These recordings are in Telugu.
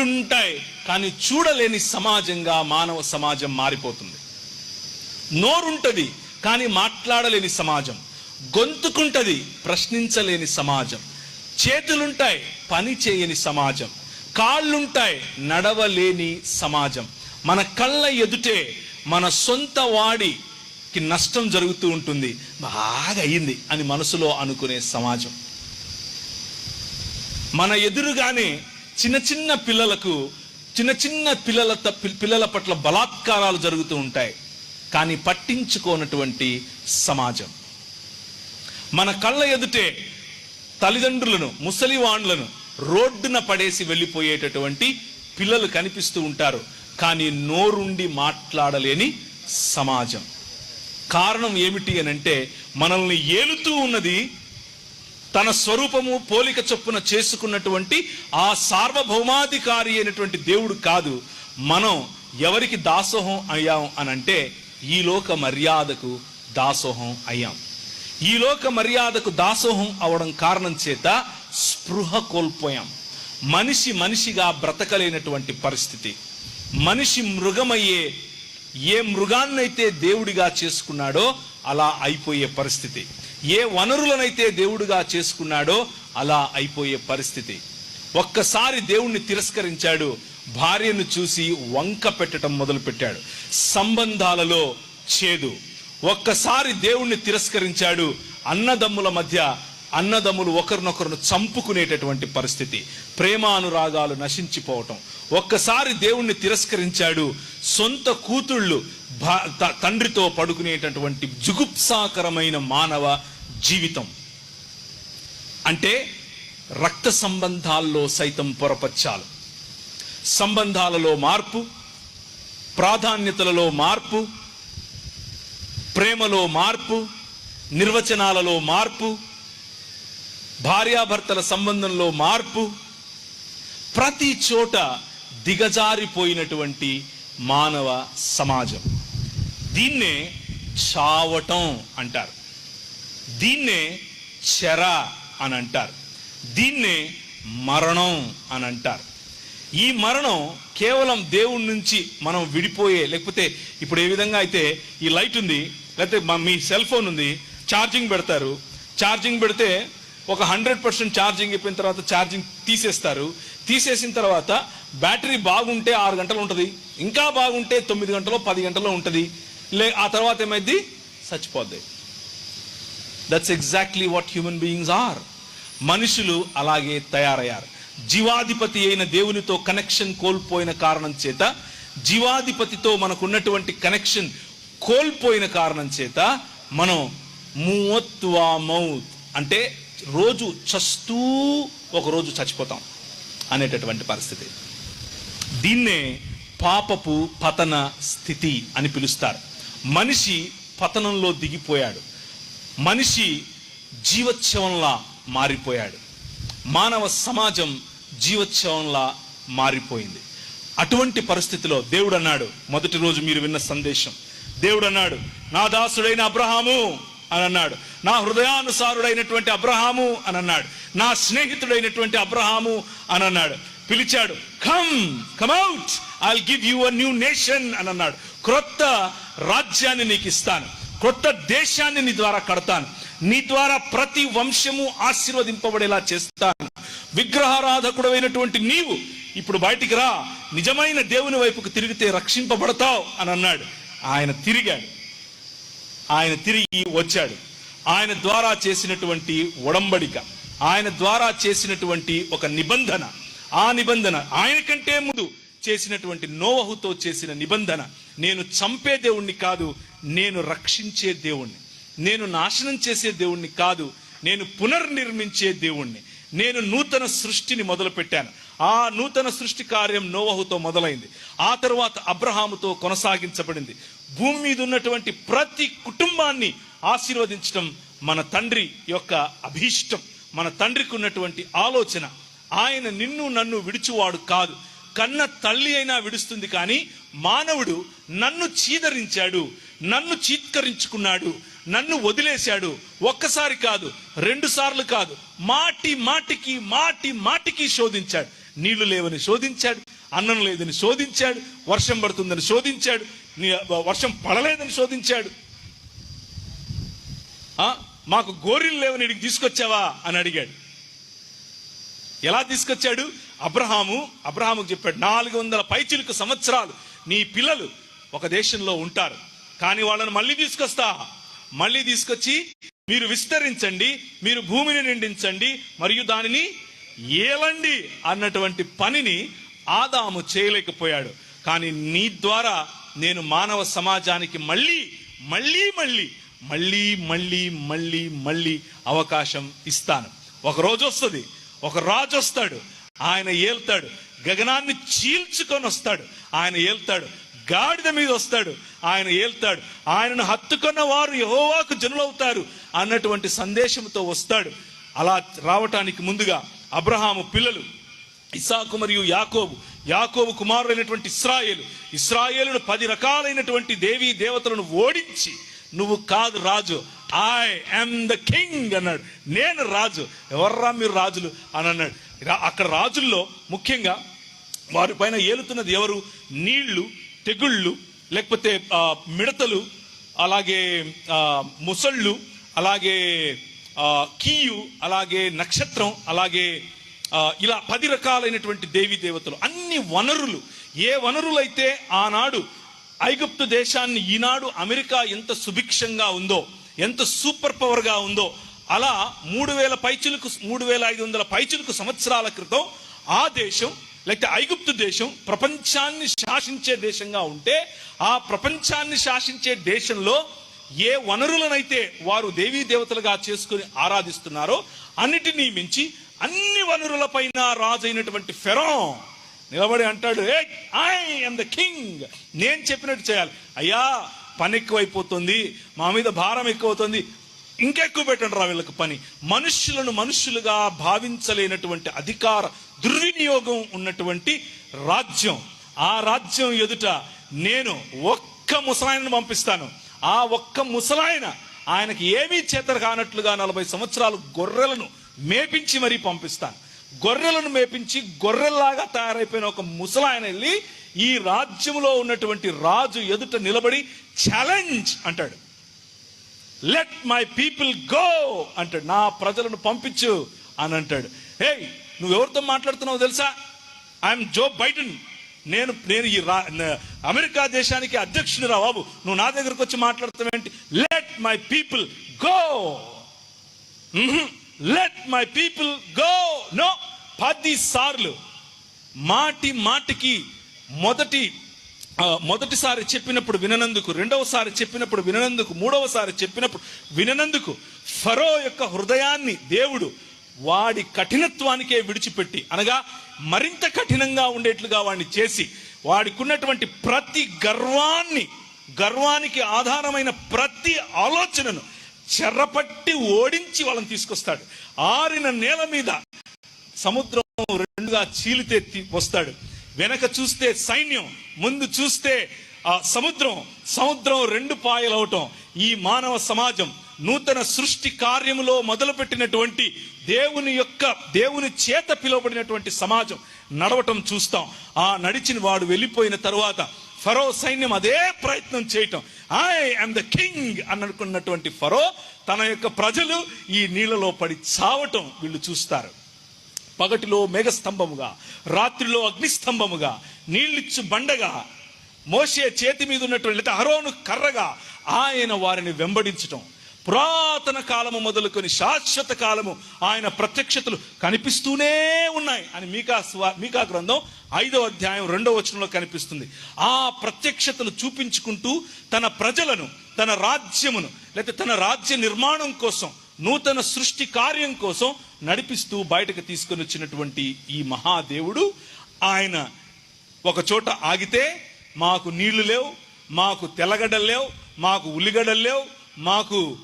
కళ్ళుంటాయి కానీ చూడలేని సమాజంగా మానవ సమాజం మారిపోతుంది. నోరుంటది కానీ మాట్లాడలేని సమాజం. గొంతుకుంటది ప్రశ్నించలేని సమాజం. చేతులుంటాయి పని చేయని సమాజం. కాళ్ళుంటాయి నడవలేని సమాజం. మన కళ్ళ ఎదుటే మన సొంత వాడికి నష్టం జరుగుతూ ఉంటుంది. బాగా అయింది అని మనసులో అనుకునే సమాజం. మన ఎదురుగానే చిన్న చిన్న పిల్లలకు చిన్న చిన్న పిల్లల పిల్లల పట్ల బలాత్కారాలు జరుగుతూ ఉంటాయి. కానీ పట్టించుకోనటువంటి సమాజం. మన కళ్ళ ఎదుటే తల్లిదండ్రులను ముసలివాండ్లను రోడ్డున పడేసి వెళ్ళిపోయేటటువంటి పిల్లలు కనిపిస్తూ ఉంటారు. కానీ నోరుండి మాట్లాడలేని సమాజం. కారణం ఏమిటి అని అంటే మనల్ని ఏలుతూ ఉన్నది తన స్వరూపము పోలిక చొప్పున చేసుకున్నటువంటి ఆ సార్వభౌమాధికారి అయినటువంటి దేవుడు కాదు. మనం ఎవరికి దాసోహం అయ్యాం అని అంటే ఈ లోక మర్యాదకు దాసోహం అయ్యాం. ఈ లోక మర్యాదకు దాసోహం అవడం కారణం చేత స్పృహ కోల్పోయాం. మనిషి మనిషిగా బ్రతకలేనటువంటి పరిస్థితి. మనిషి మృగమయ్యే ఏ మృగాన్నైతే దేవుడిగా చేసుకున్నాడో అలా అయిపోయే పరిస్థితి. ఏ వనరులనైతే దేవుడుగా చేసుకున్నాడో అలా అయిపోయే పరిస్థితి. ఒక్కసారి దేవుణ్ణి తిరస్కరించాడు భార్యను చూసి వంక పెట్టడం మొదలుపెట్టాడు. సంబంధాలలో చేదు. ఒక్కసారి దేవుణ్ణి తిరస్కరించాడు అన్నదమ్ముల మధ్య అన్నదమ్ములు ఒకరినొకరును చంపుకునేటటువంటి పరిస్థితి. ప్రేమానురాగాలు నశించిపోవటం. ఒక్కసారి దేవుణ్ణి తిరస్కరించాడు. సొంత కూతుళ్ళు త- తండ్రితో పడుకునేటటువంటి జుగుప్సాకరమైన మానవ జీవితం. అంటే రక్త సంబంధాల్లో సైతం పొరపచ్చాలు. సంబంధాలలో మార్పు ప్రాధాన్యతలలో మార్పు ప్రేమలో మార్పు నిర్వచనాలలో మార్పు భార్యాభర్తల సంబంధంలో మార్పు ప్రతి చోట దిగజారిపోయినటువంటి మానవ సమాజం. దీన్నే చావటం అంటారు. దీన్నే చెర అని అంటారు. దీన్నే మరణం అని అంటారు. ఈ మరణం కేవలం దేవుడి నుంచి మనం విడిపోయే లేకపోతే ఇప్పుడు ఏ విధంగా అయితే ఈ లైట్ ఉంది లేకపోతే మీ సెల్ ఫోన్ ఉంది ఛార్జింగ్ పెడతారు. ఛార్జింగ్ పెడితే ఒక హండ్రెడ్ పర్సెంట్ ఛార్జింగ్ అయిపోయిన తర్వాత ఛార్జింగ్ తీసేస్తారు. తీసేసిన తర్వాత బ్యాటరీ బాగుంటే ఆరు గంటలు ఉంటుంది. ఇంకా బాగుంటే తొమ్మిది గంటలో పది గంటలో ఉంటుంది. లే ఆ తర్వాత ఏమైంది చచ్చిపోద్ది. That's exactly what human beings are మనుషులు అలాగే తయారయ్యారు. జీవాధిపతి అయిన దేవునితో కనెక్షన్ కోల్పోయిన కారణం చేత జీవాధిపతితో మనకున్నటువంటి కనెక్షన్ కోల్పోయిన కారణం చేత మనం మూవత్వా మౌత్ అంటే రోజు చస్తూ ఒకరోజు చచ్చిపోతాం అనేటటువంటి పరిస్థితి. దీన్నే పాపపు పతన స్థితి అని పిలుస్తారు. మనిషి పతనంలో దిగిపోయాడు. మనిషి జీవోత్సవంలా మారిపోయాడు. మానవ సమాజం జీవోత్సవంలా మారిపోయింది. అటువంటి పరిస్థితిలో దేవుడు అన్నాడు మొదటి రోజు మీరు విన్న సందేశం. దేవుడు అన్నాడు నా దాసుడైన అబ్రహాము అని అన్నాడు. నా హృదయానుసారుడైనటువంటి అబ్రహాము అని అన్నాడు. నా స్నేహితుడైనటువంటి అబ్రహాము అని అన్నాడు. పిలిచాడు come come out I give you a new nation అని అన్నాడు. క్రొత్త రాజ్యాన్ని నీకు ఇస్తాను. క్రొత్త దేశాన్ని నీ ద్వారా కడతాను. నీ ద్వారా ప్రతి వంశము ఆశీర్వదింపబడేలా చేస్తాను. విగ్రహారాధకుడైనటువంటి నీవు ఇప్పుడు బయటికి రా. నిజమైన దేవుని వైపుకు తిరిగితే రక్షింపబడతావు అని అన్నాడు. ఆయన తిరిగాడు. ఆయన తిరిగి వచ్చాడు. ఆయన ద్వారా చేసినటువంటి ఒడంబడిక ఆయన ద్వారా చేసినటువంటి ఒక నిబంధన ఆ నిబంధన ఆయన కంటే ముందు చేసినటువంటి నోవహుతో చేసిన నిబంధన నేను చంపే దేవుణ్ణి కాదు నేను రక్షించే దేవుణ్ణి నేను నాశనం చేసే దేవుణ్ణి కాదు నేను పునర్నిర్మించే దేవుణ్ణి నేను నూతన సృష్టిని మొదలుపెట్టాను. ఆ నూతన సృష్టి కార్యం నోవహుతో మొదలైంది. ఆ తరువాత అబ్రహాముతో కొనసాగించబడింది. భూమి మీద ఉన్నటువంటి ప్రతి కుటుంబాన్ని ఆశీర్వదించడం మన తండ్రి యొక్క అభీష్టం మన తండ్రికి ఉన్నటువంటి ఆలోచన. ఆయన నిన్ను నన్ను విడుచువాడు కాదు. కన్న తల్లి అయినా విడుస్తుంది కానీ మానవుడు నన్ను చీదరించాడు నన్ను చీత్కరించుకున్నాడు నన్ను వదిలేశాడు. ఒక్కసారి కాదు రెండు సార్లు కాదు మాటి మాటికి మాటి మాటికి శోధించాడు. నీళ్ళు లేవని శోధించాడు అన్నం లేదని శోధించాడు వర్షం పడుతుందని శోధించాడు వర్షం పడలేదని శోధించాడు. ఆ, మాకు గోరీలు లేవని ఇడికి తీసుకొచ్చావా? అని అడిగాడు. ఎలా తీసుకొచ్చాడు? అబ్రహాము అబ్రహాముకు చెప్పాడు నాలుగు వందల పైచిలుకు సంవత్సరాలు నీ పిల్లలు ఒక దేశంలో ఉంటారు కానీ వాళ్ళని మళ్ళీ తీసుకొస్తా. మళ్ళీ తీసుకొచ్చి మీరు విస్తరించండి మీరు భూమిని నిండించండి మరియు దానిని ఏలండి అన్నటువంటి పనిని ఆదాము చేయలేకపోయాడు. కానీ నీ ద్వారా నేను మానవ సమాజానికి మళ్ళీ మళ్ళీ మళ్ళీ మళ్ళీ మళ్ళీ మళ్ళీ మళ్ళీ అవకాశం ఇస్తాను. ఒక రోజు వస్తుంది ఒక రాజు వస్తాడు ఆయన ఏల్తాడు గగనాన్ని చీల్చుకొని వస్తాడు ఆయన ఏల్తాడు గాడిద మీద వస్తాడు ఆయన ఏల్తాడు ఆయనను హత్తుకున్న వారు యహోవాకు జనులవుతారు అన్నటువంటి సందేశంతో వస్తాడు. అలా రావటానికి ముందుగా అబ్రహాము పిల్లలు ఇసాకు మరియు యాకోబు యాకోబు కుమారుడైనటువంటి ఇస్రాయేలు ఇస్రాయేలును పది రకాలైనటువంటి దేవీ దేవతలను ఓడించి నువ్వు కాదు రాజు ఐ am ద కింగ్ అన్నాడు. నేను రాజు ఎవర్రా మీరు రాజులు? అని అన్నాడు. అక్కడ రాజుల్లో ముఖ్యంగా వారి పైన ఏలుతున్నది ఎవరు? నీళ్ళు తెగుళ్ళు లేకపోతే మిడతలు అలాగే ముసళ్ళు అలాగే కీయు అలాగే నక్షత్రం అలాగే ఇలా పది రకాలైనటువంటి దేవీ దేవతలు అన్ని వనరులు. ఏ వనరులైతే ఆనాడు ఐగుప్తు దేశాన్ని ఈనాడు అమెరికా ఎంత సుభిక్షంగా ఉందో ఎంత సూపర్ పవర్గా ఉందో అలా మూడు వేల పైచులకు మూడు వేల ఐదు వందల పైచులకు సంవత్సరాల క్రితం ఆ దేశం లేకపోతే ఐగుప్తు దేశం ప్రపంచాన్ని శాసించే దేశంగా ఉంటే ఆ ప్రపంచాన్ని శాసించే దేశంలో ఏ వనరులనైతే వారు దేవీ దేవతలుగా చేసుకుని ఆరాధిస్తున్నారో అన్నిటినీ మించి అన్ని వనరులపైన రాజైనటువంటి ఫెరో నిలబడి అంటాడు ఏ ఐ ఎమ్ ద కింగ్ నేను చెప్పినట్టు చేయాలి. అయ్యా పని ఎక్కువైపోతుంది. మా మీద భారం ఎక్కువవుతుంది. ఇంకా ఎక్కువ పెట్టండి రా వీళ్ళకి పని. మనుష్యులను మనుష్యులుగా భావించలేనటువంటి అధికార దుర్వినియోగం ఉన్నటువంటి రాజ్యం. ఆ రాజ్యం ఎదుట నేను ఒక్క ముసలాయిని పంపిస్తాను. ఆ ఒక్క ముసలాయన ఆయనకి ఏమీ చేతర కానట్లుగా నలభై సంవత్సరాలు గొర్రెలను మేపించి మరీ పంపిస్తాను. గొర్రెలను మేపించి గొర్రెల్లాగా తయారైపోయిన ఒక ముసలాయన వెళ్ళి ఈ రాజ్యంలో ఉన్నటువంటి రాజు ఎదుట నిలబడి ఛాలెంజ్ అంటాడు. లెట్ మై పీపుల్ గో అంటాడు. నా ప్రజలను పంపించు అని అంటాడు. హే నువ్వు ఎవరితో మాట్లాడుతున్నావు తెలుసా? I am Joe Biden. నేను నేను ఈ రా అమెరికా దేశానికి అధ్యక్షుని రా బాబు. నువ్వు నా దగ్గరకు వచ్చి మాట్లాడతావేంటి let my people go let my people go no పది సార్లు మాటి మాటికి మొదటి మొదటిసారి చెప్పినప్పుడు విననందుకు రెండవసారి చెప్పినప్పుడు విననందుకు మూడవసారి చెప్పినప్పుడు విననందుకు ఫరో యొక్క హృదయాన్ని దేవుడు వాడి కఠినత్వానికే విడిచిపెట్టి అనగా మరింత కఠినంగా ఉండేట్లుగా వాడిని చేసి వాడికున్నటువంటి ప్రతి గర్వాన్ని గర్వానికి ఆధారమైన ప్రతి ఆలోచనను చెర్రపట్టి ఓడించి వాళ్ళని తీసుకొస్తాడు. ఆరిన నేల మీద సముద్రం రెండుగా చీలితే వస్తాడు. వెనక చూస్తే సైన్యం ముందు చూస్తే ఆ సముద్రం సముద్రం రెండు పాయలవటం ఈ మానవ సమాజం నూతన సృష్టి కార్యములో మొదలుపెట్టినటువంటి దేవుని యొక్క దేవుని చేత పిలువబడినటువంటి సమాజం నడవటం చూస్తాం. ఆ నడిచిన వాడు వెళ్ళిపోయిన తరువాత ఫరో సైన్యం అదే ప్రయత్నం చేయటం. ఐ ఆమ్ ద కింగ్ అని అనుకున్నటువంటి ఫరో తన యొక్క ప్రజలు ఈ నీళ్ళలో పడి చావటం వీళ్ళు చూస్తారు. పగటిలో మేఘస్తంభముగా రాత్రిలో అగ్నిస్తంభముగా నీళ్ళిచ్చు బండగా మోసే చేతి మీద ఉన్నటువంటి లేదా హరోను కర్రగా ఆయన వారిని వెంబడించటం. పురాతన కాలము మొదలుకొని శాశ్వత కాలము ఆయన ప్రత్యక్షతలు కనిపిస్తూనే ఉన్నాయి అని మీకా స్వా మీకా గ్రంథం ఐదవ అధ్యాయం రెండవ వచనంలో కనిపిస్తుంది. ఆ ప్రత్యక్షతలు చూపించుకుంటూ తన ప్రజలను తన రాజ్యమును లేకపోతే తన రాజ్య నిర్మాణం కోసం నూతన సృష్టి కార్యం కోసం నడిపిస్తూ బయటకు తీసుకొని వచ్చినటువంటి ఈ మహాదేవుడు ఆయన ఒక చోట ఆగితే మాకు నీళ్ళు లేవు మాకు తెల్లగడ్డలు లేవు మాకు ఉల్లిగడ్డలు లేవు మాకు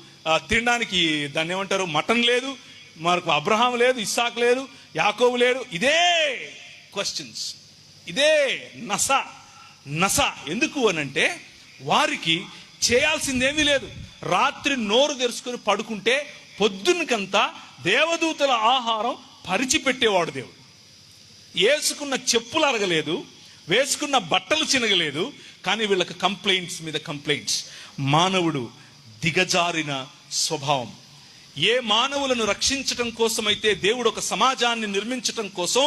తినడానికి దాన్ని ఏమంటారు మటన్ లేదు మనకు అబ్రహాం లేదు ఇస్సాక్ లేదు యాకోబు లేడు. ఇదే క్వశ్చన్స్ ఇదే నస. నస ఎందుకు అనంటే వారికి చేయాల్సిందేమీ లేదు. రాత్రి నోరు తెరుచుకొని పడుకుంటే పొద్దున్నకంతా దేవదూతల ఆహారం పరిచిపెట్టేవాడు దేవుడు. వేసుకున్న చెప్పులు అరగలేదు వేసుకున్న బట్టలు చినగలేదు కానీ వీళ్ళకి కంప్లైంట్స్ మీద కంప్లైంట్స్ మానవుడు దిగజారిన స్వభావం. ఏ మానవులను రక్షించటం కోసమైతే దేవుడు ఒక సమాజాన్ని నిర్మించటం కోసం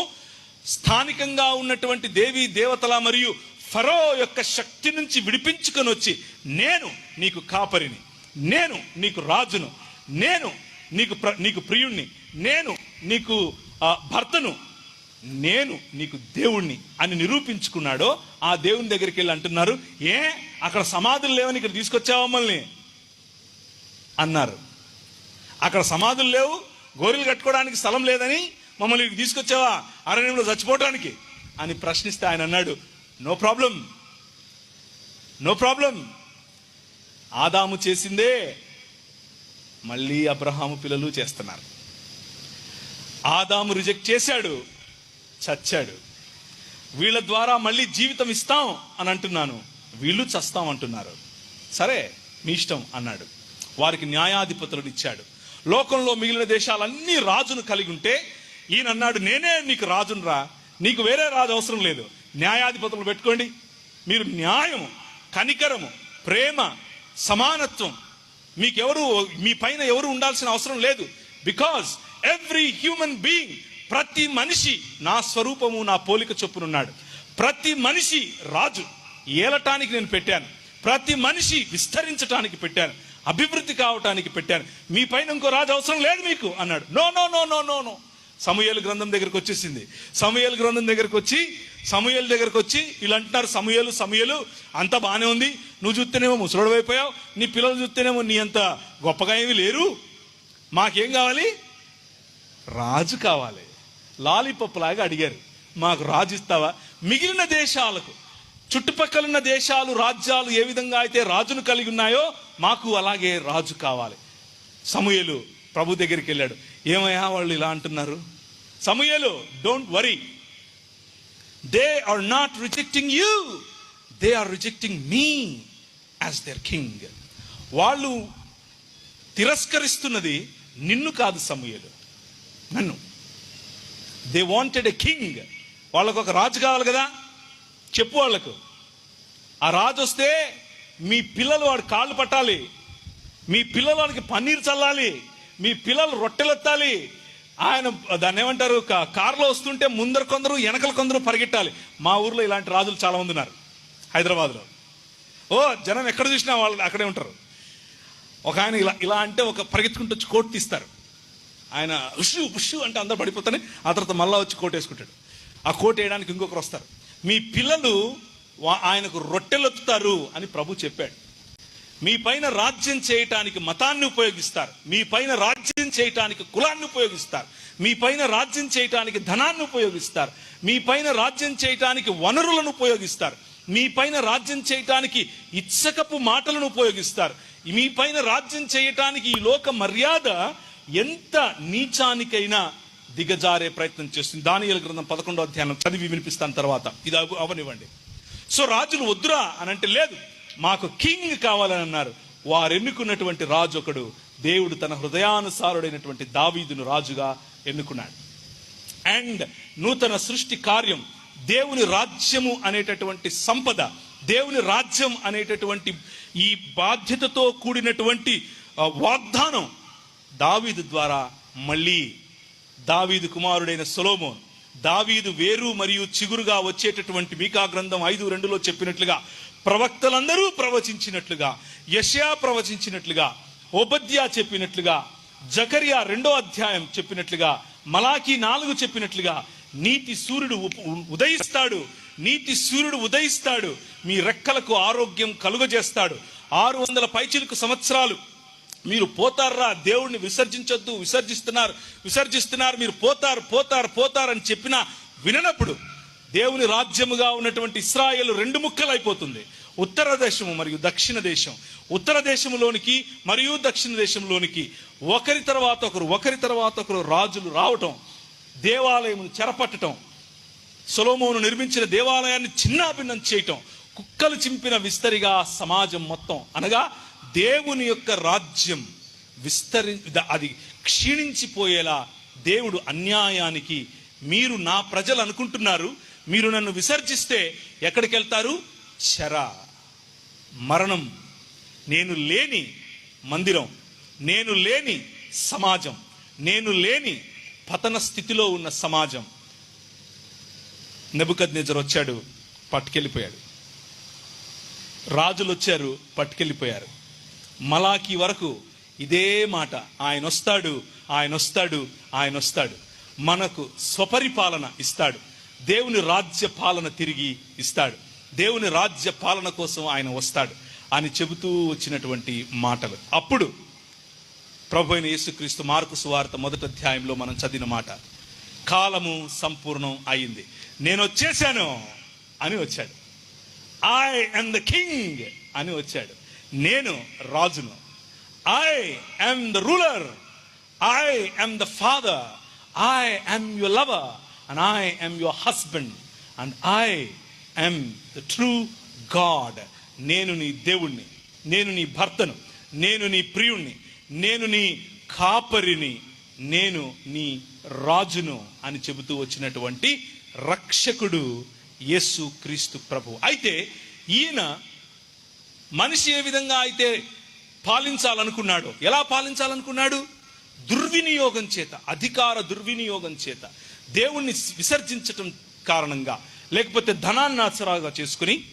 స్థానికంగా ఉన్నటువంటి దేవీ దేవతల మరియు ఫరో యొక్క శక్తి నుంచి విడిపించుకొని వచ్చి నేను నీకు కాపరిని నేను నీకు రాజును నేను నీకు ప్ర నీకు ప్రియుణ్ణి నేను నీకు ఆ, భర్తను నేను నీకు దేవుణ్ణి అని నిరూపించుకున్నాడో ఆ దేవుని దగ్గరికి వెళ్ళి అంటున్నారు ఏ అక్కడ సమాధులు లేవని ఇక్కడ తీసుకొచ్చావు మమ్మల్ని? అన్నారు. అక్కడ సమాధులు లేవు గోరీలు కట్టుకోవడానికి స్థలం లేదని మమ్మల్ని తీసుకొచ్చావా? అరణ్యంలో చచ్చిపోవడానికి అని ప్రశ్నిస్తే ఆయన అన్నాడు నో ప్రాబ్లం నో ప్రాబ్లం ఆదాము చేసిందే మళ్ళీ అబ్రహాము పిల్లలు చేస్తున్నారు. ఆదాము రిజెక్ట్ చేశాడు చచ్చాడు. వీళ్ళ ద్వారా మళ్ళీ జీవితం ఇస్తాం అని అంటున్నాను. వీళ్ళు చస్తాం అంటున్నారు. సరే మీ ఇష్టం అన్నాడు. వారికి న్యాయాధిపతులను ఇచ్చాడు. లోకంలో మిగిలిన దేశాలన్నీ రాజును కలిగి ఉంటే ఈయన అన్నాడు నేనే నీకు రాజును రా. నీకు వేరే రాజు అవసరం లేదు. న్యాయాధిపతులు పెట్టుకోండి. మీరు న్యాయము కనికరము ప్రేమ సమానత్వం మీకెవరు మీ పైన ఎవరు ఉండాల్సిన అవసరం లేదు. బికాజ్ ఎవ్రీ హ్యూమన్ బీయింగ్ ప్రతి మనిషి నా స్వరూపము నా పోలిక చొప్పునున్నాడు. ప్రతి మనిషి రాజు. ఏలటానికి నేను పెట్టాను. ప్రతి మనిషి విస్తరించటానికి పెట్టాను. అభివృద్ధి కావటానికి పెట్టాను. మీ పైన ఇంకో రాజు అవసరం లేదు మీకు అన్నాడు. No no no no no no. సమూయేలు గ్రంథం దగ్గరకు వచ్చేసింది. సమూయేలు గ్రంథం దగ్గరకు వచ్చి సమూయేలు దగ్గరకు వచ్చి ఇలా అంటున్నారు సమూహలు సమూహలు అంతా బాగానే ఉంది. నువ్వు చూస్తేనేమో ముసలోడు అయిపోయావు. నీ పిల్లలు చూస్తేనేమో నీ అంత గొప్పగా ఏమీ లేరు. మాకేం కావాలి? రాజు కావాలి. లాలీపప్ లాగా అడిగారు. మాకు రాజు ఇస్తావా? మిగిలిన దేశాలకు చుట్టుపక్కల ఉన్న దేశాలు రాజ్యాలు ఏ విధంగా అయితే రాజును కలిగి ఉన్నాయో మాకు అలాగే రాజు కావాలి. సమూయలు ప్రభు దగ్గరికి వెళ్ళాడు. ఏమయ్యా వాళ్ళు ఇలా అంటున్నారు? సమూయలు don't worry they are not rejecting you they are rejecting me as their king వాళ్ళు తిరస్కరిస్తున్నది నిన్ను కాదు సమూయలు. నన్ను. దే వాంటెడ్ ఎ కింగ్ వాళ్ళకు ఒక రాజు కావాలి కదా? చెప్పు వాళ్ళకు. ఆ రాజు వస్తే మీ పిల్లలు వాడి కాళ్ళు పట్టాలి. మీ పిల్లలు వాడికి పన్నీరు చల్లాలి. మీ పిల్లలు రొట్టెలెత్తాలి. ఆయన దాన్ని ఏమంటారు? కారులో వస్తుంటే ముందర కొందరు వెనకల కొందరు పరిగెట్టాలి. మా ఊర్లో ఇలాంటి రాజులు చాలా మంది ఉన్నారు. హైదరాబాద్లో. ఓ జనం ఎక్కడ చూసినా వాళ్ళు అక్కడే ఉంటారు. ఒక ఆయన ఇలా ఇలా అంటే ఒక పరిగెత్తుకుంటూ వచ్చి కోట్ తీస్తారు. ఆయన ఉషు ఉషు అంటే అందరు పడిపోతానే ఆ తర్వాత మళ్ళా వచ్చి కోట్ వేసుకుంటాడు ఆ కోట్ వేయడానికి ఇంకొకరు వస్తారు. మీ పిల్లలు ఆయనకు రొట్టెలొత్తుతారు అని ప్రభు చెప్పాడు. మీ పైన రాజ్యం చేయటానికి మతాన్ని ఉపయోగిస్తారు. మీ పైన రాజ్యం చేయటానికి కులాన్ని ఉపయోగిస్తారు. మీ పైన రాజ్యం చేయటానికి ధనాన్ని ఉపయోగిస్తారు. మీ పైన రాజ్యం చేయటానికి వనరులను ఉపయోగిస్తారు. మీ పైన రాజ్యం చేయటానికి ఇచ్చకపు మాటలను ఉపయోగిస్తారు. మీ పైన రాజ్యం చేయటానికి ఈ లోక మర్యాద ఎంత నీచానికైనా దిగజారే ప్రయత్నం చేస్తుంది. దానియల గ్రంథం పదకొండో అధ్యాయం చదివి వినిపిస్తాను తర్వాత. ఇది అవనివ్వండి. సో రాజులు వద్దురా అని అంటే లేదు. మాకు కింగ్ కావాలని అన్నారు. వారు ఎన్నుకున్నటువంటి రాజు ఒకడు దేవుడు తన హృదయానుసారుడైనటువంటి దావీదును రాజుగా ఎన్నుకున్నాడు. అండ్ నూతన సృష్టి కార్యం దేవుని రాజ్యము అనేటటువంటి సంపద దేవుని రాజ్యం అనేటటువంటి ఈ బాధ్యతతో కూడినటువంటి వాగ్దానం దావీదు ద్వారా మళ్ళీ దావీదు కుమారుడైన సొలోమోన్ దావీదు వేరు మరియు చిగురుగా వచ్చేటటువంటి మీకా గ్రంథం ఐదు రెండులో చెప్పినట్లుగా ప్రవక్తలందరూ ప్రవచించినట్లుగా యషయా ప్రవచించినట్లుగా ఓబద్యా చెప్పినట్లుగా జకరియా రెండో అధ్యాయం చెప్పినట్లుగా మలాకి నాలుగు చెప్పినట్లుగా నీతి సూర్యుడు ఉదయిస్తాడు నీతి సూర్యుడు ఉదయిస్తాడు మీ రెక్కలకు ఆరోగ్యం కలుగజేస్తాడు. ఆరు వందల పైచిలకు సంవత్సరాలు మీరు పోతారా? దేవుణ్ణి విసర్జించొద్దు విసర్జిస్తున్నారు విసర్జిస్తున్నారు మీరు పోతారు పోతారు పోతారు అని చెప్పినా విననప్పుడు దేవుని రాజ్యముగా ఉన్నటువంటి ఇస్రాయేల్ రెండు ముక్కలు అయిపోతుంది ఉత్తర దేశము మరియు దక్షిణ దేశం ఉత్తర దేశంలోనికి మరియు దక్షిణ దేశంలోనికి ఒకరి తర్వాత ఒకరు ఒకరి తర్వాత ఒకరు రాజులు రావటం దేవాలయమును చెరపట్టడం సొలోమోను నిర్మించిన దేవాలయాన్ని చిన్నాభిన్నం చేయటం కుక్కలు చింపిన విస్తరిగా సమాజం మొత్తం అనగా దేవుని యొక్క రాజ్యం విస్తరి అది క్షీణించిపోయేలా దేవుడు అన్యాయానికి మీరు నా ప్రజలు అనుకుంటున్నారు. మీరు నన్ను విసర్జిస్తే ఎక్కడికి వెళ్తారు శర మరణం. నేను లేని మందిరం. నేను లేని సమాజం. నేను లేని పతన స్థితిలో ఉన్న సమాజం. నెబుకద్నేజర్ వచ్చాడు పట్టుకెళ్ళిపోయాడు. రాజులు వచ్చారు పట్టుకెళ్ళిపోయారు. మలాకి వరకు ఇదే మాట ఆయన వస్తాడు ఆయన వస్తాడు ఆయన వస్తాడు మనకు స్వపరిపాలన ఇస్తాడు. దేవుని రాజ్య పాలన తిరిగి ఇస్తాడు. దేవుని రాజ్య పాలన కోసం ఆయన వస్తాడు అని చెబుతూ వచ్చినటువంటి మాటలు. అప్పుడు ప్రభు అయిన యేసుక్రీస్తు మార్కు సువార్త మొదటి అధ్యాయంలో మనం చదివిన మాట కాలము సంపూర్ణం అయింది. నేను వచ్చేసాను అని వచ్చాడు. ఐ అండ్ ద కింగ్ అని వచ్చాడు. నేను రాజును. I am the ruler I am the father I am your lover and I am your husband and I am the true God నేను నీ దేవుణ్ణి. నేను నీ భర్తను. నేను నీ ప్రియుణ్ణి. నేను నీ కాపరిని. నేను నీ రాజును అని చెబుతూ వచ్చినటువంటి రక్షకుడు యేసు క్రీస్తు ప్రభు. అయితే ఈయన మనిషి ఏ విధంగా అయితే పాలించాలనుకున్నాడో ఎలా పాలించాలనుకున్నాడు? దుర్వినియోగం చేత అధికార దుర్వినియోగం చేత దేవుణ్ణి విసర్జించటం కారణంగా లేకపోతే ధనాన్ని ఆసరాగా చేసుకుని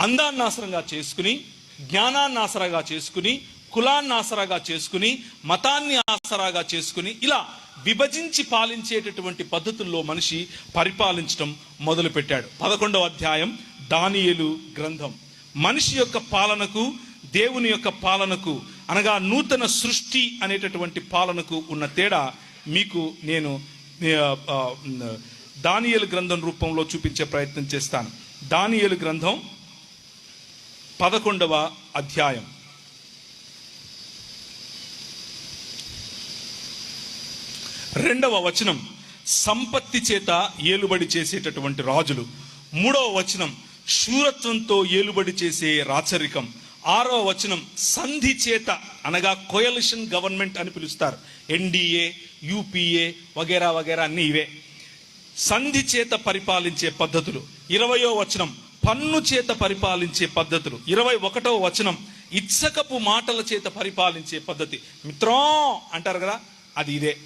అందాన్ని ఆసరంగా చేసుకుని జ్ఞానాన్ని ఆసరాగా చేసుకుని కులాన్ని ఆసరాగా చేసుకుని మతాన్ని ఆసరాగా చేసుకుని ఇలా విభజించి పాలించేటటువంటి పద్ధతుల్లో మనిషి పరిపాలించడం మొదలుపెట్టాడు. పదకొండవ అధ్యాయం దానియేలు గ్రంథం. మనిషి యొక్క పాలనకు దేవుని యొక్క పాలనకు అనగా నూతన సృష్టి అనేటటువంటి పాలనకు ఉన్న తేడా మీకు నేను దానియలు గ్రంథం రూపంలో చూపించే ప్రయత్నం చేస్తాను. దానియలు గ్రంథం పదకొండవ అధ్యాయం. రెండవ వచనం సంపత్తి చేత ఏలుబడి చేసేటటువంటి రాజులు. మూడవ వచనం శూరత్వంతో ఏలుబడి చేసే రాచరికం. ఆరవ వచనం సంధి చేత అనగా కోయలిషన్ గవర్నమెంట్ అని పిలుస్తారు. ఎన్డీఏ యూపీఏ వగేరా వగేరా అన్ని ఇవే. సంధి చేత పరిపాలించే పద్ధతులు. ఇరవయో వచనం పన్ను చేత పరిపాలించే పద్ధతులు. ఇరవై ఒకటో వచనం ఇచ్చకపు మాటల చేత పరిపాలించే పద్ధతి. మిత్రం అంటారు కదా అది ఇదే.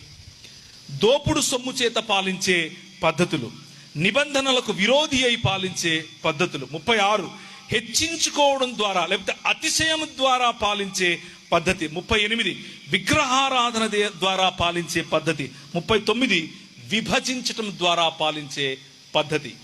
దోపుడు సొమ్ము చేత పాలించే పద్ధతులు. నిబంధనలకు విరోధి అయి పాలించే పద్ధతులు. ముప్పై ఆరు హెచ్చించుకోవడం ద్వారా లేకపోతే అతిశయం ద్వారా పాలించే పద్ధతి. ముప్పై ఎనిమిది విగ్రహారాధన దే- ద్వారా పాలించే పద్ధతి. ముప్పై తొమ్మిది విభజించటం ద్వారా పాలించే పద్ధతి.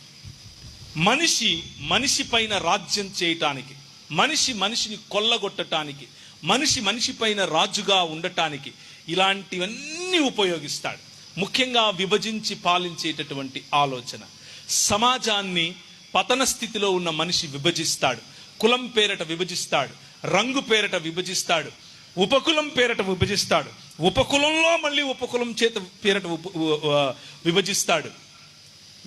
మనిషి మనిషి పైన రాజ్యం చేయటానికి మనిషి మనిషిని కొల్లగొట్టటానికి మనిషి మనిషి పైన రాజుగా ఉండటానికి ఇలాంటివన్నీ ఉపయోగిస్తాడు. ముఖ్యంగా విభజించి పాలించేటటువంటి ఆలోచన. సమాజాన్ని పతన స్థితిలో ఉన్న మనిషి విభజిస్తాడు. కులం పేరట విభజిస్తాడు. రంగు పేరట విభజిస్తాడు. ఉపకులం పేరట విభజిస్తాడు. ఉపకులంలో మళ్ళీ ఉపకులం చేత పేరట ఉప- విభజిస్తాడు.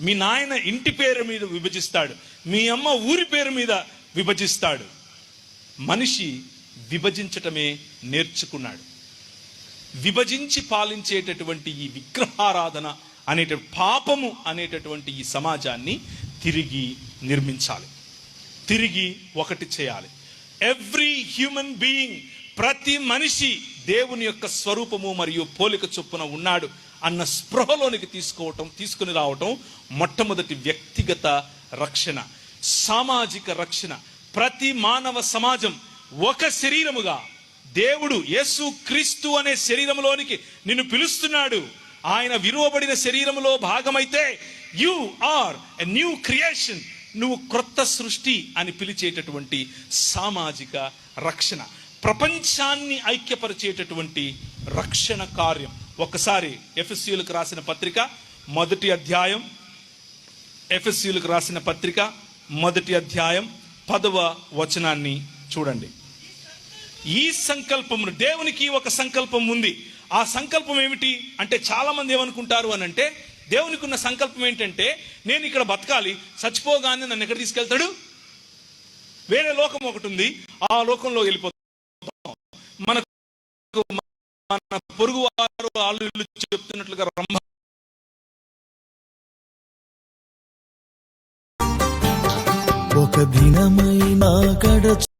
మీ నాయన ఇంటి పేరు మీద విభజిస్తాడు. మీ అమ్మ ఊరి పేరు మీద విభజిస్తాడు. మనిషి విభజించటమే నేర్చుకున్నాడు. విభజించి పాలించేటటువంటి ఈ విగ్రహారాధన అనేట పాపము అనేటటువంటి ఈ సమాజాన్ని తిరిగి నిర్మించాలి. తిరిగి ఒకటి చేయాలి. ఎవ్రీ హ్యూమన్ బీయింగ్ ప్రతి మనిషి దేవుని యొక్క స్వరూపము మరియు పోలిక చొప్పున ఉన్నాడు అన్న స్పృహలోనికి తీసుకోవటం తీసుకుని రావటం మొట్టమొదటి వ్యక్తిగత రక్షణ సామాజిక రక్షణ. ప్రతి మానవ సమాజం ఒక శరీరముగా దేవుడు యేసు క్రీస్తు అనే శరీరంలోనికి నిన్ను పిలుస్తున్నాడు. ఆయన విరువబడిన శరీరంలో భాగమైతే you are a new creation. నువ్వు క్రొత్త సృష్టి అని పిలిచేటటువంటి సామాజిక రక్షణ. ప్రపంచాన్ని ఐక్యపరిచేటటువంటి రక్షణ కార్యం. ఒకసారి ఎఫ్ఎస్యులకు రాసిన పత్రిక మొదటి అధ్యాయం. ఎఫ్ఎస్యులకు రాసిన పత్రిక మొదటి అధ్యాయం పదవ వచనాన్ని చూడండి. ఈ సంకల్పము దేవునికి ఒక సంకల్పం ఉంది. ఆ సంకల్పం ఏమిటి? అంటే చాలా మంది ఏమనుకుంటారు అని అంటే దేవునికి ఉన్న సంకల్పం ఏంటంటే నేను ఇక్కడ బతకాలి చచ్చిపోగానే నన్ను ఎక్కడ తీసుకెళ్తాడు? వేరే లోకం ఒకటి ఉంది ఆ లోకంలో వెళ్ళిపోతాం. మన పొరుగు వారు వాళ్ళు చెప్తున్నట్లుగా రంభ ఒక దినమైనా కడచ